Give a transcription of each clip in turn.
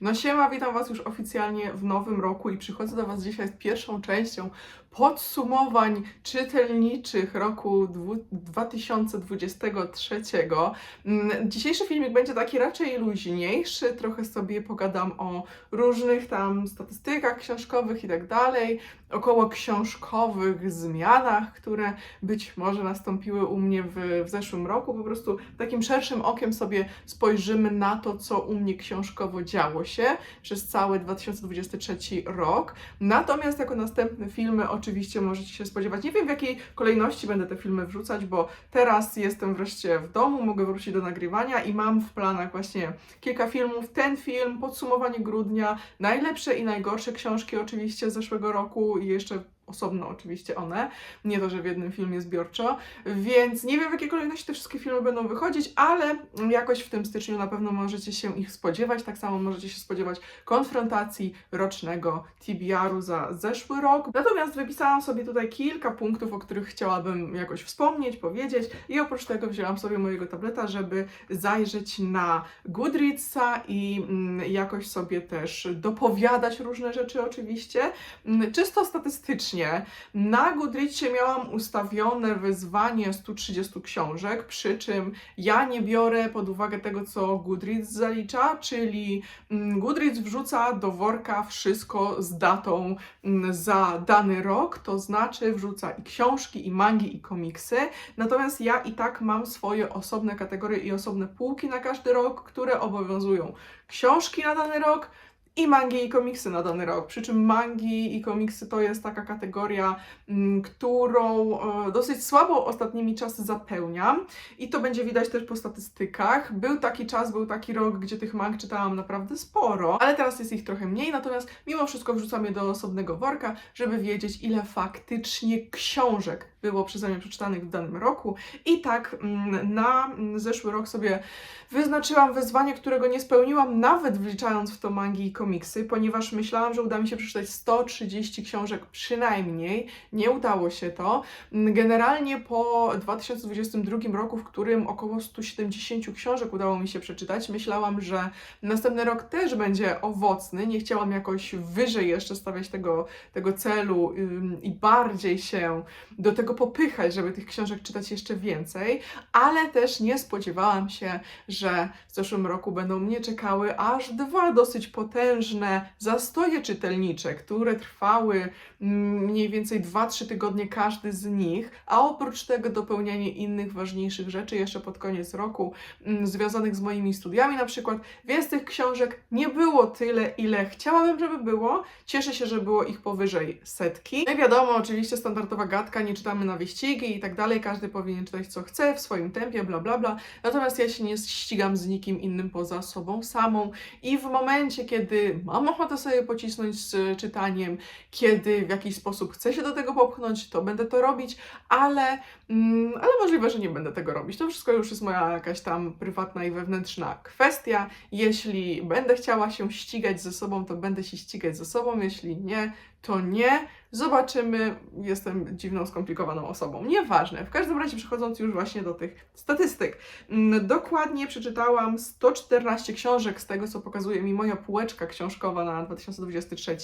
No siema, witam Was już oficjalnie w nowym roku i przychodzę do Was dzisiaj z pierwszą częścią podsumowań czytelniczych roku dwu- 2023. Mm, Dzisiejszy filmik będzie taki raczej luźniejszy, trochę sobie pogadam o różnych tam statystykach książkowych i tak dalej, około książkowych zmianach, które być może nastąpiły u mnie w, w zeszłym roku. Po prostu takim szerszym okiem sobie spojrzymy na to, co u mnie książkowo działo się przez cały 2023 rok. Natomiast jako następne filmy oczywiście możecie się spodziewać. Nie wiem w jakiej kolejności będę te filmy wrzucać, bo teraz jestem wreszcie w domu, mogę wrócić do nagrywania i mam w planach właśnie kilka filmów. Ten film, podsumowanie grudnia, najlepsze i najgorsze książki oczywiście z zeszłego roku i jeszcze osobno oczywiście one, nie to, że w jednym filmie zbiorczo, więc nie wiem w jakiej kolejności te wszystkie filmy będą wychodzić, ale jakoś w tym styczniu na pewno możecie się ich spodziewać, tak samo możecie się spodziewać konfrontacji rocznego TBR-u za zeszły rok. Natomiast wypisałam sobie tutaj kilka punktów, o których chciałabym jakoś wspomnieć, powiedzieć i oprócz tego wzięłam sobie mojego tableta, żeby zajrzeć na Goodreadsa i mm, jakoś sobie też dopowiadać różne rzeczy oczywiście. Mm, Czysto statystycznie na Goodreadsie miałam ustawione wyzwanie 130 książek, przy czym ja nie biorę pod uwagę tego, co Goodreads zalicza, czyli mm, Goodreads wrzuca do worka wszystko z datą mm, za dany rok, to znaczy wrzuca i książki, i mangi, i komiksy. Natomiast ja i tak mam swoje osobne kategorie i osobne półki na każdy rok, które obowiązują książki na dany rok, i mangi i komiksy na dany rok. Przy czym mangi i komiksy to jest taka kategoria, mm, którą e, dosyć słabo ostatnimi czasy zapełniam i to będzie widać też po statystykach. Był taki czas, był taki rok, gdzie tych mang czytałam naprawdę sporo, ale teraz jest ich trochę mniej, natomiast mimo wszystko wrzucam je do osobnego worka, żeby wiedzieć, ile faktycznie książek było przeze mnie przeczytanych w danym roku. I tak mm, na mm, zeszły rok sobie wyznaczyłam wyzwanie, którego nie spełniłam, nawet wliczając w to mangi i komiksy, ponieważ myślałam, że uda mi się przeczytać 130 książek przynajmniej. Nie udało się to. Mm, Generalnie po 2022 roku, w którym około 170 książek udało mi się przeczytać, myślałam, że następny rok też będzie owocny. Nie chciałam jakoś wyżej jeszcze stawiać tego, tego celu i bardziej się do tego popychać, żeby tych książek czytać jeszcze więcej, ale też nie spodziewałam się, że w zeszłym roku będą mnie czekały aż dwa dosyć potężne zastoje czytelnicze, które trwały mm, mniej więcej 2-3 tygodnie każdy z nich, a oprócz tego dopełnianie innych ważniejszych rzeczy jeszcze pod koniec roku mm, związanych z moimi studiami na przykład, więc tych książek nie było tyle, ile chciałabym, żeby było. Cieszę się, że było ich powyżej setki. No i wiadomo, oczywiście standardowa gadka, nie na wyścigi i tak dalej, każdy powinien czytać co chce w swoim tempie, bla bla bla. Natomiast ja się nie ścigam z nikim innym poza sobą samą i w momencie, kiedy mam ochotę sobie pocisnąć z czytaniem, kiedy w jakiś sposób chcę się do tego popchnąć, to będę to robić, ale, mm, ale możliwe, że nie będę tego robić. To wszystko już jest moja jakaś tam prywatna i wewnętrzna kwestia. Jeśli będę chciała się ścigać ze sobą, to będę się ścigać ze sobą, jeśli nie, to nie. Zobaczymy. Jestem dziwną, skomplikowaną osobą. Nieważne. W każdym razie przechodząc już właśnie do tych statystyk. Mm, Dokładnie przeczytałam 114 książek z tego, co pokazuje mi moja półeczka książkowa na 2023.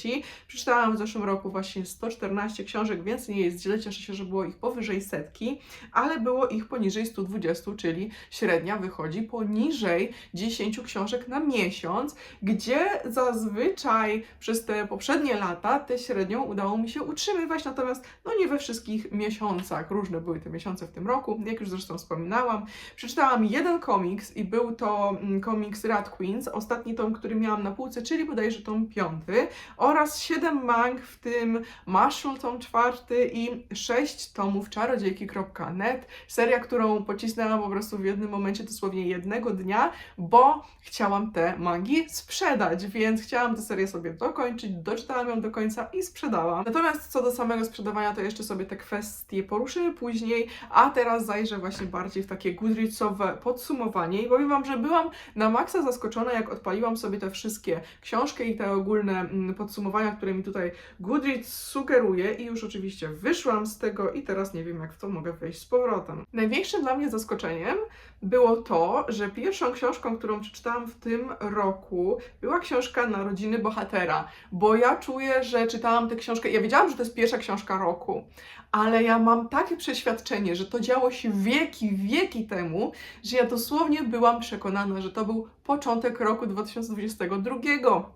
Przeczytałam w zeszłym roku właśnie 114 książek, więc nie jest źle. Cieszę się, że było ich powyżej setki, ale było ich poniżej 120, czyli średnia wychodzi poniżej 10 książek na miesiąc, gdzie zazwyczaj przez te poprzednie lata tę średnią udało mi się utrzymywać, natomiast no nie we wszystkich miesiącach. Różne były te miesiące w tym roku, jak już zresztą wspominałam. Przeczytałam jeden komiks i był to mm, komiks Rat Queens, ostatni tom, który miałam na półce, czyli bodajże tom piąty, oraz siedem mang, w tym Marshall tom czwarty i sześć tomów czarodziejki.net, seria, którą pocisnęłam po prostu w jednym momencie, dosłownie jednego dnia, bo chciałam te mangi sprzedać, więc chciałam tę serię sobie dokończyć, doczytałam ją do końca i sprzedałam. Natomiast co do samego sprzedawania, to jeszcze sobie te kwestie poruszymy później, a teraz zajrzę właśnie bardziej w takie Goodreadsowe podsumowanie i powiem Wam, że byłam na maksa zaskoczona, jak odpaliłam sobie te wszystkie książki i te ogólne mm, podsumowania, które mi tutaj Goodreads sugeruje i już oczywiście wyszłam z tego i teraz nie wiem, jak w to mogę wejść z powrotem. Największym dla mnie zaskoczeniem było to, że pierwszą książką, którą przeczytałam w tym roku, była książka Narodziny Bohatera, bo ja czuję, że czytałam tę książkę, ja wiedziałam, że to jest pierwsza książka roku, ale ja mam takie przeświadczenie, że to działo się wieki, wieki temu, że ja dosłownie byłam przekonana, że to był początek roku 2022,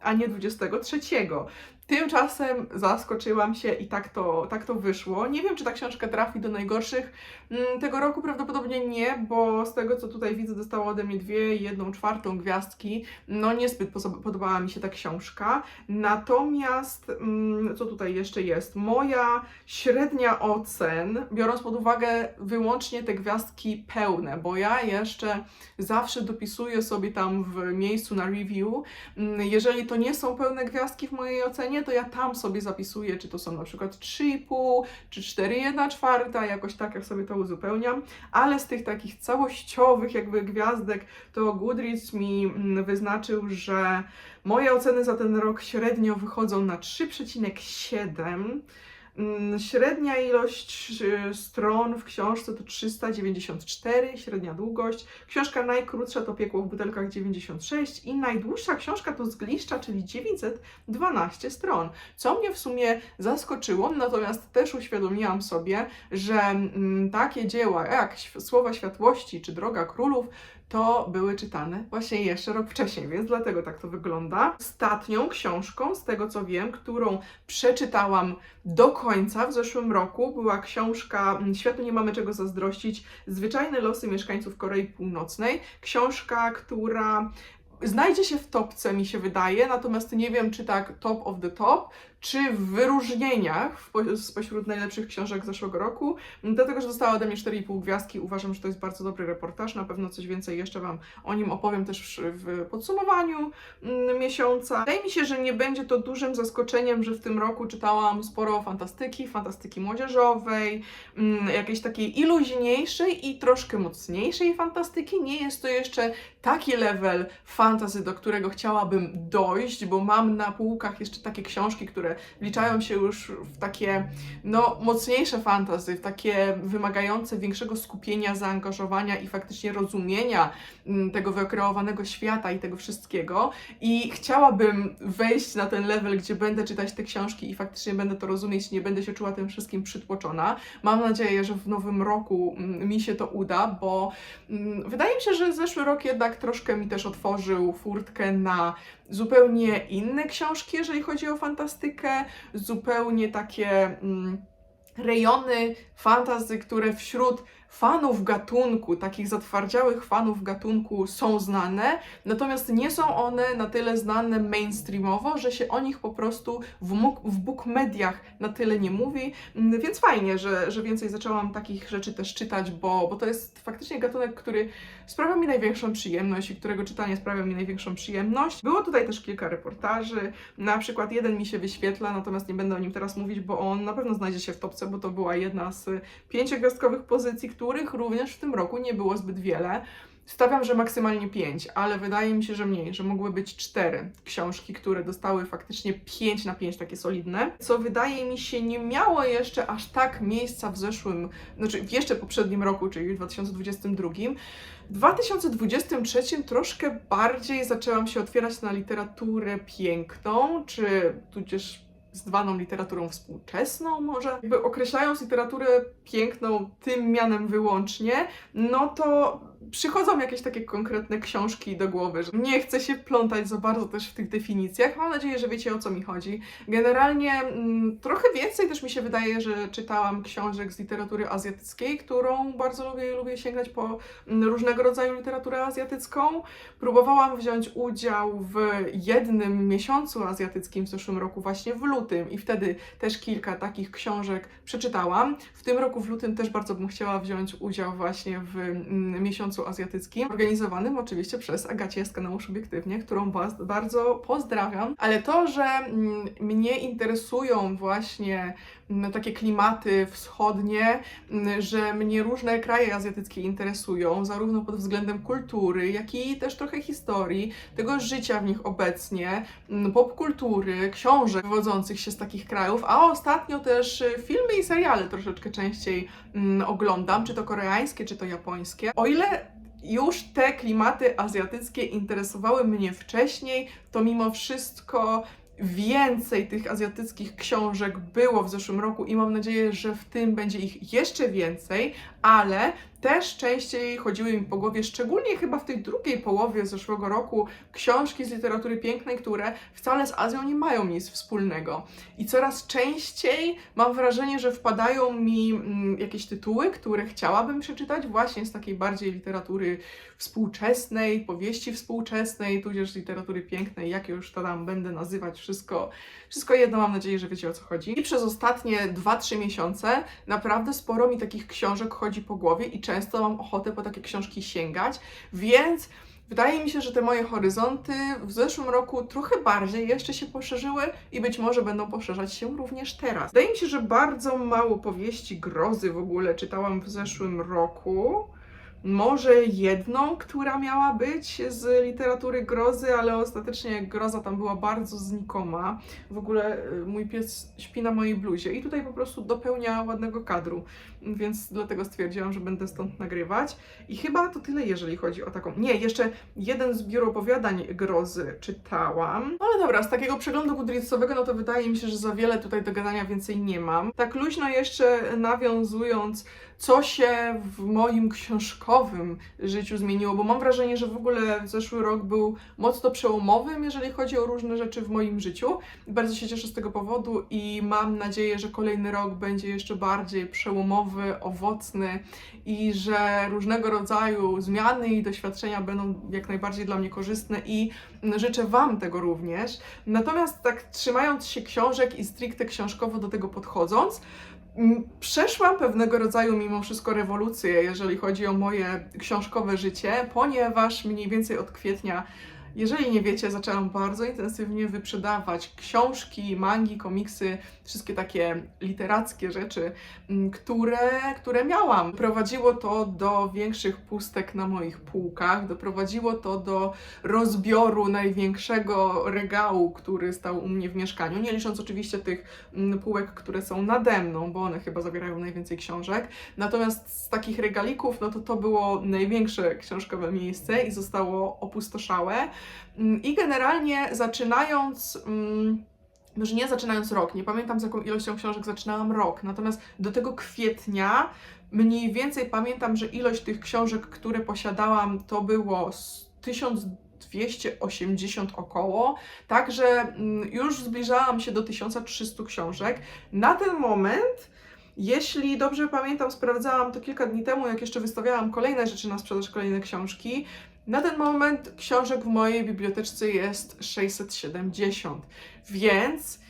a nie 2023. Tymczasem zaskoczyłam się i tak to, tak to wyszło. Nie wiem, czy ta książka trafi do najgorszych mm, tego roku, prawdopodobnie nie, bo z tego co tutaj widzę, dostała ode mnie dwie, jedną czwartą gwiazdki. No niezbyt podobała mi się ta książka. Natomiast, mm, co tutaj jeszcze jest? Moja średnia ocen, biorąc pod uwagę wyłącznie te gwiazdki pełne, bo ja jeszcze zawsze dopisuję sobie tam w miejscu na review, mm, jeżeli to nie są pełne gwiazdki w mojej ocenie, to ja tam sobie zapisuję, czy to są na przykład 3,5, czy 4,1 czwarta, jakoś tak, jak sobie to uzupełniam, ale z tych takich całościowych jakby gwiazdek, to Goodreads mi mm, wyznaczył, że moje oceny za ten rok średnio wychodzą na 3,7. Mm, Średnia ilość y, stron w książce to 394, średnia długość. Książka najkrótsza to Piekło w butelkach 96 i najdłuższa książka to Zgliszcza, czyli 912 stron. Co mnie w sumie zaskoczyło, natomiast też uświadomiłam sobie, że mm, takie dzieła jak Słowa Światłości czy Droga Królów to były czytane właśnie jeszcze rok wcześniej, więc dlatego tak to wygląda. Ostatnią książką, z tego co wiem, którą przeczytałam do końca w zeszłym roku, była książka mm, Światu nie mamy czego zazdrościć Zwyczajne losy mieszkańców Korei Północnej. Książka, która znajdzie się w topce, mi się wydaje, natomiast nie wiem, czy tak top of the top, czy w wyróżnieniach spośród najlepszych książek zeszłego roku. Dlatego, że dostała ode mnie 4,5 gwiazdki, uważam, że to jest bardzo dobry reportaż. Na pewno coś więcej jeszcze Wam o nim opowiem też w podsumowaniu mm, miesiąca. Wydaje mi się, że nie będzie to dużym zaskoczeniem, że w tym roku czytałam sporo fantastyki, fantastyki młodzieżowej, mm, jakiejś takiej i luźniejszej i troszkę mocniejszej fantastyki. Nie jest to jeszcze taki level fantasy, do którego chciałabym dojść, bo mam na półkach jeszcze takie książki, które wliczają się już w takie no, mocniejsze fantasy, w takie wymagające większego skupienia, zaangażowania i faktycznie rozumienia mm, tego wykreowanego świata i tego wszystkiego. I chciałabym wejść na ten level, gdzie będę czytać te książki i faktycznie będę to rozumieć, nie będę się czuła tym wszystkim przytłoczona. Mam nadzieję, że w nowym roku mm, mi się to uda, bo mm, wydaje mi się, że zeszły rok jednak troszkę mi też otworzył furtkę na zupełnie inne książki, jeżeli chodzi o fantastykę, zupełnie takie mm, rejony fantazy, które wśród fanów gatunku, takich zatwardziałych fanów gatunku są znane, natomiast nie są one na tyle znane mainstreamowo, że się o nich po prostu w, w book mediach na tyle nie mówi, Mm, więc fajnie, że, że więcej zaczęłam takich rzeczy też czytać, bo, bo to jest faktycznie gatunek, który sprawia mi największą przyjemność i którego czytanie sprawia mi największą przyjemność. Było tutaj też kilka reportaży, na przykład jeden mi się wyświetla, natomiast nie będę o nim teraz mówić, bo on na pewno znajdzie się w topce, bo to była jedna z pięciogwiazdkowych pozycji, których również w tym roku nie było zbyt wiele. Stawiam, że maksymalnie 5, ale wydaje mi się, że mniej, że mogły być 4 książki, które dostały faktycznie 5 na 5 takie solidne, co wydaje mi się nie miało jeszcze aż tak miejsca w zeszłym, znaczy w jeszcze poprzednim roku, czyli w 2022. W 2023 troszkę bardziej zaczęłam się otwierać na literaturę piękną, czy tudzież zwaną literaturą współczesną może. Jakby określając literaturę piękną tym mianem wyłącznie, no to przychodzą jakieś takie konkretne książki do głowy, że nie chcę się plątać za bardzo też w tych definicjach. Mam nadzieję, że wiecie o co mi chodzi. Generalnie mm, trochę więcej też mi się wydaje, że czytałam książek z literatury azjatyckiej, którą bardzo lubię i lubię sięgać po mm, różnego rodzaju literaturę azjatycką. Próbowałam wziąć udział w jednym miesiącu azjatyckim w zeszłym roku, właśnie w lutym, i wtedy też kilka takich książek przeczytałam. W tym roku w lutym też bardzo bym chciała wziąć udział właśnie w mm, miesiącu azjatyckim, organizowanym oczywiście przez Agacie z kanału Subiektywnie, którą bardzo pozdrawiam. Ale to, że mm, mnie interesują właśnie takie klimaty wschodnie, że mnie różne kraje azjatyckie interesują, zarówno pod względem kultury, jak i też trochę historii, tego życia w nich obecnie, popkultury, książek wywodzących się z takich krajów, a ostatnio też y, filmy i seriale troszeczkę częściej oglądam, czy to koreańskie, czy to japońskie. O ile już te klimaty azjatyckie interesowały mnie wcześniej, to mimo wszystko więcej tych azjatyckich książek było w zeszłym roku i mam nadzieję, że w tym będzie ich jeszcze więcej, ale też częściej chodziły mi po głowie, szczególnie chyba w tej drugiej połowie zeszłego roku, książki z literatury pięknej, które wcale z Azją nie mają nic wspólnego. I coraz częściej mam wrażenie, że wpadają mi mm, jakieś tytuły, które chciałabym przeczytać właśnie z takiej bardziej literatury współczesnej, powieści współczesnej, tudzież literatury pięknej, jak już to tam będę nazywać, wszystko, wszystko jedno, mam nadzieję, że wiecie o co chodzi. I przez ostatnie 2-3 miesiące naprawdę sporo mi takich książek chodzi po głowie i często mam ochotę po takie książki sięgać, więc wydaje mi się, że te moje horyzonty w zeszłym roku trochę bardziej jeszcze się poszerzyły i być może będą poszerzać się również teraz. Wydaje mi się, że bardzo mało powieści grozy w ogóle czytałam w zeszłym roku. Może jedną, która miała być z literatury grozy, ale ostatecznie groza tam była bardzo znikoma. W ogóle y, mój pies śpi na mojej bluzie i tutaj po prostu dopełnia ładnego kadru, więc dlatego stwierdziłam, że będę stąd nagrywać. I chyba to tyle, jeżeli chodzi o taką. Nie, jeszcze jeden zbiór opowiadań grozy czytałam. Ale dobra, z takiego przeglądu goodreadsowego, no to wydaje mi się, że za wiele tutaj do gadania więcej nie mam. Tak luźno jeszcze nawiązując co się w moim książkowym życiu zmieniło, bo mam wrażenie, że w ogóle zeszły rok był mocno przełomowym, jeżeli chodzi o różne rzeczy w moim życiu. Bardzo się cieszę z tego powodu i mam nadzieję, że kolejny rok będzie jeszcze bardziej przełomowy, owocny i że różnego rodzaju zmiany i doświadczenia będą jak najbardziej dla mnie korzystne i życzę Wam tego również. Natomiast tak trzymając się książek i stricte książkowo do tego podchodząc, Przeszłam pewnego rodzaju mimo wszystko rewolucję, jeżeli chodzi o moje książkowe życie, ponieważ mniej więcej od kwietnia jeżeli nie wiecie, zaczęłam bardzo intensywnie wyprzedawać książki, mangi, komiksy, wszystkie takie literackie rzeczy, mm, które, które miałam. Prowadziło to do większych pustek na moich półkach, doprowadziło to do rozbioru największego regału, który stał u mnie w mieszkaniu, nie licząc oczywiście tych mm, półek, które są nade mną, bo one chyba zawierają najwięcej książek. Natomiast z takich regalików, no to to było największe książkowe miejsce i zostało opustoszałe. Mm, I generalnie zaczynając. mm, Może nie zaczynając rok, nie pamiętam z jaką ilością książek zaczynałam rok, natomiast do tego kwietnia mniej więcej pamiętam, że ilość tych książek, które posiadałam, to było z 1280 około, także mm, już zbliżałam się do 1300 książek. Na ten moment jeśli dobrze pamiętam, sprawdzałam to kilka dni temu, jak jeszcze wystawiałam kolejne rzeczy na sprzedaż, kolejne książki. Na ten moment książek w mojej biblioteczce jest 670, więc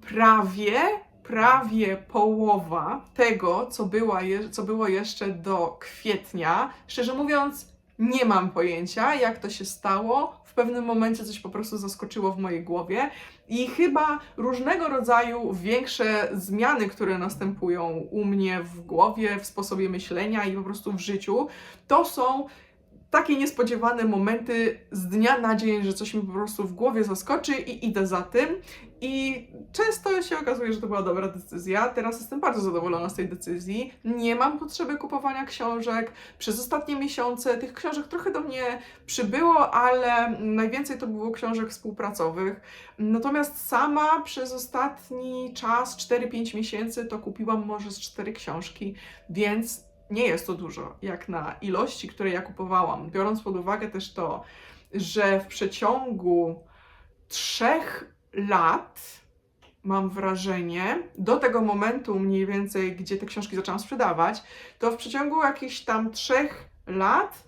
prawie, prawie połowa tego, co, była co było jeszcze do kwietnia. Szczerze mówiąc, nie mam pojęcia, jak to się stało. W pewnym momencie coś po prostu zaskoczyło w mojej głowie. I chyba różnego rodzaju większe zmiany, które następują u mnie w głowie, w sposobie myślenia i po prostu w życiu, to są takie niespodziewane momenty z dnia na dzień, że coś mi po prostu w głowie zaskoczy i idę za tym. I często się okazuje, że to była dobra decyzja. Teraz jestem bardzo zadowolona z tej decyzji. Nie mam potrzeby kupowania książek. Przez ostatnie miesiące tych książek trochę do mnie przybyło, ale najwięcej to było książek współpracowych. Natomiast sama przez ostatni czas, 4-5 miesięcy, to kupiłam może z 4 książki, więc nie jest to dużo, jak na ilości, które ja kupowałam. Biorąc pod uwagę też to, że w przeciągu trzech lat, mam wrażenie, do tego momentu mniej więcej, gdzie te książki zaczęłam sprzedawać, to w przeciągu jakichś tam trzech lat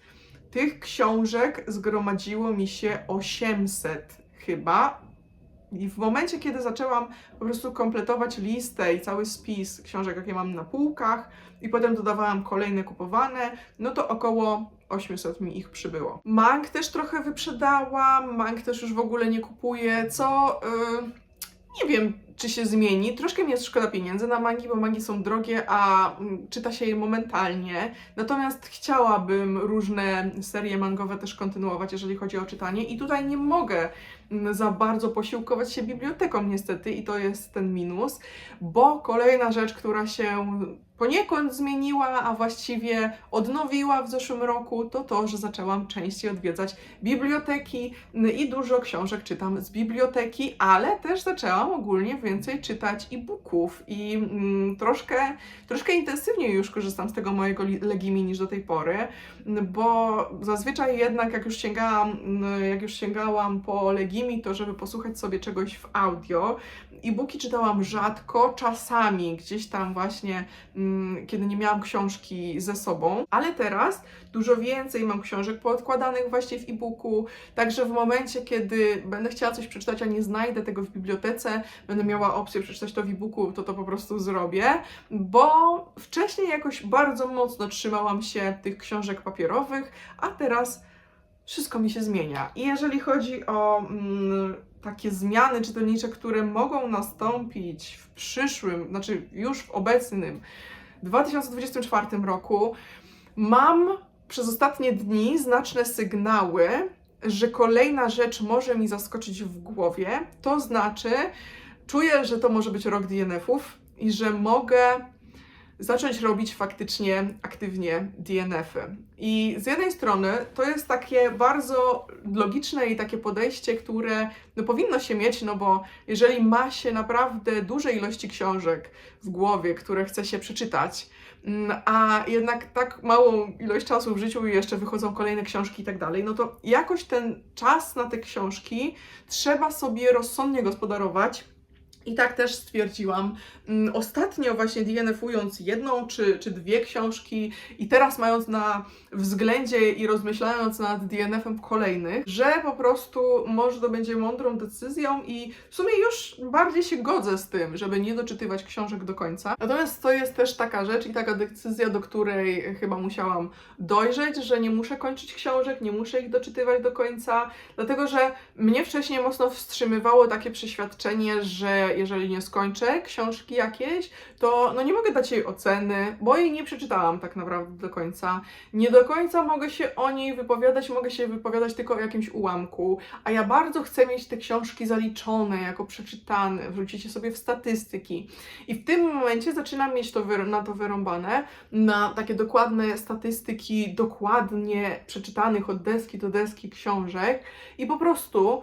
tych książek zgromadziło mi się 800 chyba. I w momencie, kiedy zaczęłam po prostu kompletować listę i cały spis książek, jakie mam na półkach, i potem dodawałam kolejne kupowane, no to około 800 mi ich przybyło. Mang też trochę wyprzedałam, Mang też już w ogóle nie kupuję, co yy, nie wiem, czy się zmieni. Troszkę mi jest szkoda pieniędzy na mangi, bo mangi są drogie, a mm, czyta się je momentalnie. Natomiast chciałabym różne serie mangowe też kontynuować, jeżeli chodzi o czytanie. I tutaj nie mogę mm, za bardzo posiłkować się biblioteką, niestety, i to jest ten minus, bo kolejna rzecz, która się poniekąd zmieniła, a właściwie odnowiła w zeszłym roku, to to, że zaczęłam częściej odwiedzać biblioteki mm, i dużo książek czytam z biblioteki, ale też zaczęłam ogólnie więcej czytać e-booków i mm, troszkę, troszkę intensywniej już korzystam z tego mojego Legimi niż do tej pory, bo zazwyczaj jednak jak już sięgałam, mm, jak już sięgałam po Legimi, to żeby posłuchać sobie czegoś w audio, e-booki czytałam rzadko, czasami gdzieś tam właśnie, mm, kiedy nie miałam książki ze sobą, ale teraz dużo więcej mam książek poodkładanych właśnie w e-booku, także w momencie, kiedy będę chciała coś przeczytać, a nie znajdę tego w bibliotece, będę miała opcję przeczytać to w e-booku, to to po prostu zrobię, bo wcześniej jakoś bardzo mocno trzymałam się tych książek papierowych, a teraz wszystko mi się zmienia. I jeżeli chodzi o mm, takie zmiany czytelnicze, które mogą nastąpić w przyszłym, znaczy już w obecnym 2024 roku, mam przez ostatnie dni znaczne sygnały, że kolejna rzecz może mi zaskoczyć w głowie. To znaczy, czuję, że to może być rok DNF-ów i że mogę zacząć robić faktycznie aktywnie DNF-y. I z jednej strony to jest takie bardzo logiczne i takie podejście, które no, powinno się mieć, no bo jeżeli ma się naprawdę duże ilości książek w głowie, które chce się przeczytać, mm, a jednak tak małą ilość czasu w życiu i jeszcze wychodzą kolejne książki i tak dalej, no to jakoś ten czas na te książki trzeba sobie rozsądnie gospodarować. I tak też stwierdziłam. Mm, Ostatnio właśnie DNF-ując jedną czy, czy dwie książki i teraz mając na względzie i rozmyślając nad DNF-em kolejnych, że po prostu może to będzie mądrą decyzją i w sumie już bardziej się godzę z tym, żeby nie doczytywać książek do końca. Natomiast to jest też taka rzecz i taka decyzja, do której chyba musiałam dojrzeć, że nie muszę kończyć książek, nie muszę ich doczytywać do końca, dlatego że mnie wcześniej mocno wstrzymywało takie przeświadczenie, że jeżeli nie skończę książki jakiejś, to no nie mogę dać jej oceny, bo jej nie przeczytałam tak naprawdę do końca. Nie do końca mogę się o niej wypowiadać, mogę się wypowiadać tylko o jakimś ułamku, a ja bardzo chcę mieć te książki zaliczone, jako przeczytane, wrzucicie sobie w statystyki. I w tym momencie zaczynam mieć to na to wyrąbane, na takie dokładne statystyki, dokładnie przeczytanych od deski do deski książek i po prostu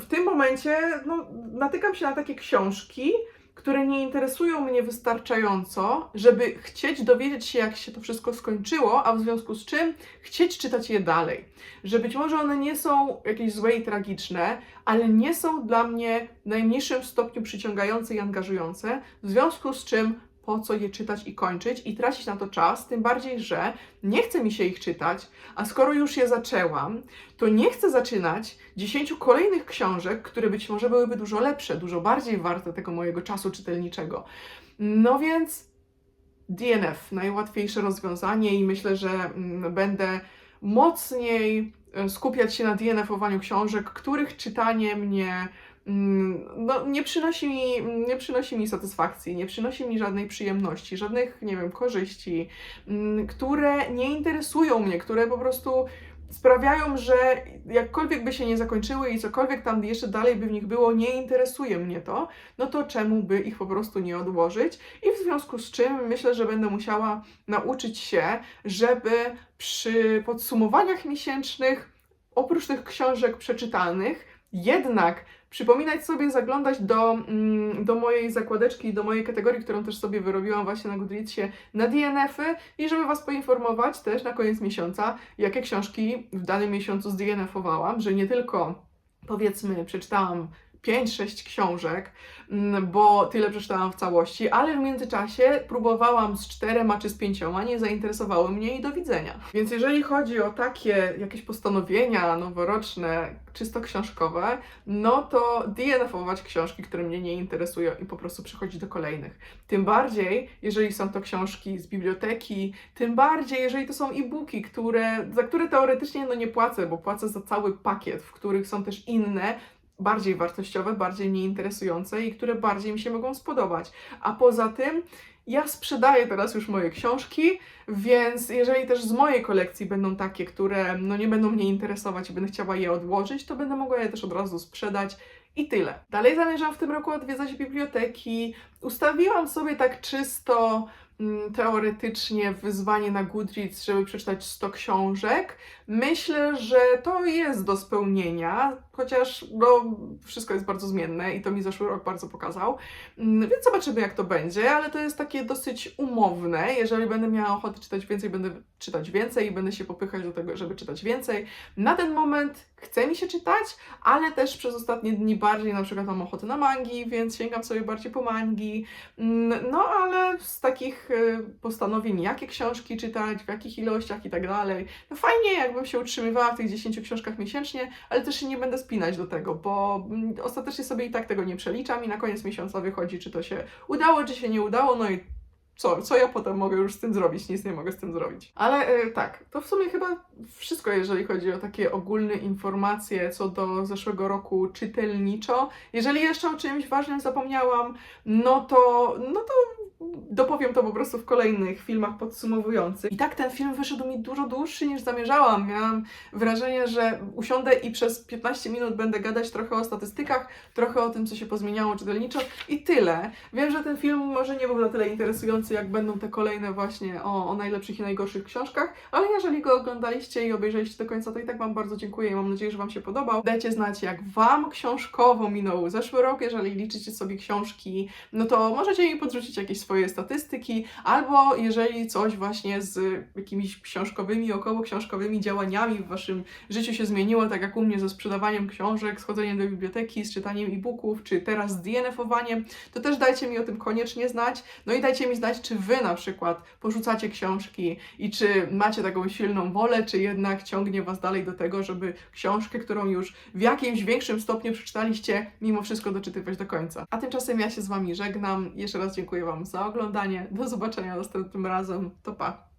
w tym momencie no, natykam się na takie książki, które nie interesują mnie wystarczająco, żeby chcieć dowiedzieć się, jak się to wszystko skończyło, a w związku z czym chcieć czytać je dalej. Że być może one nie są jakieś złe i tragiczne, ale nie są dla mnie w najmniejszym stopniu przyciągające i angażujące, w związku z czym po co je czytać i kończyć i tracić na to czas, tym bardziej, że nie chce mi się ich czytać, a skoro już je zaczęłam, to nie chcę zaczynać dziesięciu kolejnych książek, które być może byłyby dużo lepsze, dużo bardziej warte tego mojego czasu czytelniczego. No więc DNF, najłatwiejsze rozwiązanie i myślę, że mm, będę mocniej e, skupiać się na DNF-owaniu książek, których czytanie mnie no, nie, przynosi mi, nie przynosi mi satysfakcji, nie przynosi mi żadnej przyjemności, żadnych, nie wiem, korzyści, mm, które nie interesują mnie, które po prostu sprawiają, że jakkolwiek by się nie zakończyły i cokolwiek tam jeszcze dalej by w nich było, nie interesuje mnie to, no to czemu by ich po prostu nie odłożyć? I w związku z czym myślę, że będę musiała nauczyć się, żeby przy podsumowaniach miesięcznych, oprócz tych książek przeczytanych, jednak przypominać sobie, zaglądać do, mm, do mojej zakładeczki, do mojej kategorii, którą też sobie wyrobiłam właśnie na Goodreadsie, na DNF-y i żeby Was poinformować też na koniec miesiąca, jakie książki w danym miesiącu zdNF-owałam, że nie tylko powiedzmy przeczytałam 5-6 książek, mm, bo tyle przeczytałam w całości, ale w międzyczasie próbowałam z czterema czy z pięcioma, nie zainteresowały mnie i do widzenia. Więc jeżeli chodzi o takie jakieś postanowienia noworoczne, czysto książkowe, no to DNF-ować książki, które mnie nie interesują i po prostu przechodzić do kolejnych. Tym bardziej, jeżeli są to książki z biblioteki, tym bardziej, jeżeli to są e-booki, które, za które teoretycznie no nie płacę, bo płacę za cały pakiet, w których są też inne, bardziej wartościowe, bardziej mnie interesujące i które bardziej mi się mogą spodobać. A poza tym, ja sprzedaję teraz już moje książki, więc jeżeli też z mojej kolekcji będą takie, które no nie będą mnie interesować i będę chciała je odłożyć, to będę mogła je też od razu sprzedać i tyle. Dalej zamierzam w tym roku odwiedzać biblioteki. Ustawiłam sobie tak czysto mm, teoretycznie wyzwanie na Goodreads, żeby przeczytać 100 książek. Myślę, że to jest do spełnienia, chociaż no, wszystko jest bardzo zmienne i to mi zeszły rok bardzo pokazał. Mm, Więc zobaczymy, jak to będzie, ale to jest takie dosyć umowne. Jeżeli będę miała ochotę czytać więcej, będę czytać więcej i będę się popychać do tego, żeby czytać więcej. Na ten moment chce mi się czytać, ale też przez ostatnie dni bardziej na przykład mam ochotę na mangi, więc sięgam sobie bardziej po mangi. Mm, No ale z takich y, postanowień, jakie książki czytać, w jakich ilościach i tak dalej, no fajnie jakbym się utrzymywała w tych 10 książkach miesięcznie, ale też się nie będę spinać do tego, bo mm, ostatecznie sobie i tak tego nie przeliczam i na koniec miesiąca wychodzi, czy to się udało, czy się nie udało, no i co, co ja potem mogę już z tym zrobić? Nic nie mogę z tym zrobić. Ale e, tak, to w sumie chyba wszystko, jeżeli chodzi o takie ogólne informacje co do zeszłego roku czytelniczo. Jeżeli jeszcze o czymś ważnym zapomniałam, no to, no to dopowiem to po prostu w kolejnych filmach podsumowujących. I tak ten film wyszedł mi dużo dłuższy niż zamierzałam. Miałam wrażenie, że usiądę i przez 15 minut będę gadać trochę o statystykach, trochę o tym, co się pozmieniało czytelniczo i tyle. Wiem, że ten film może nie był na tyle interesujący, jak będą te kolejne właśnie o, o najlepszych i najgorszych książkach, ale jeżeli go oglądaliście i obejrzeliście do końca, to i tak Wam bardzo dziękuję i mam nadzieję, że Wam się podobał. Dajcie znać, jak Wam książkowo minął zeszły rok, jeżeli liczycie sobie książki, no to możecie mi podrzucić jakieś swoje statystyki, albo jeżeli coś właśnie z jakimiś książkowymi, około książkowymi działaniami w Waszym życiu się zmieniło, tak jak u mnie ze sprzedawaniem książek, z chodzeniem do biblioteki, z czytaniem e-booków, czy teraz z DNF-owaniem, to też dajcie mi o tym koniecznie znać. No i dajcie mi znać, czy Wy na przykład porzucacie książki i czy macie taką silną wolę, czy jednak ciągnie Was dalej do tego, żeby książkę, którą już w jakimś większym stopniu przeczytaliście, mimo wszystko doczytywać do końca. A tymczasem ja się z Wami żegnam. Jeszcze raz dziękuję Wam oglądanie. Do zobaczenia następnym razem. To pa!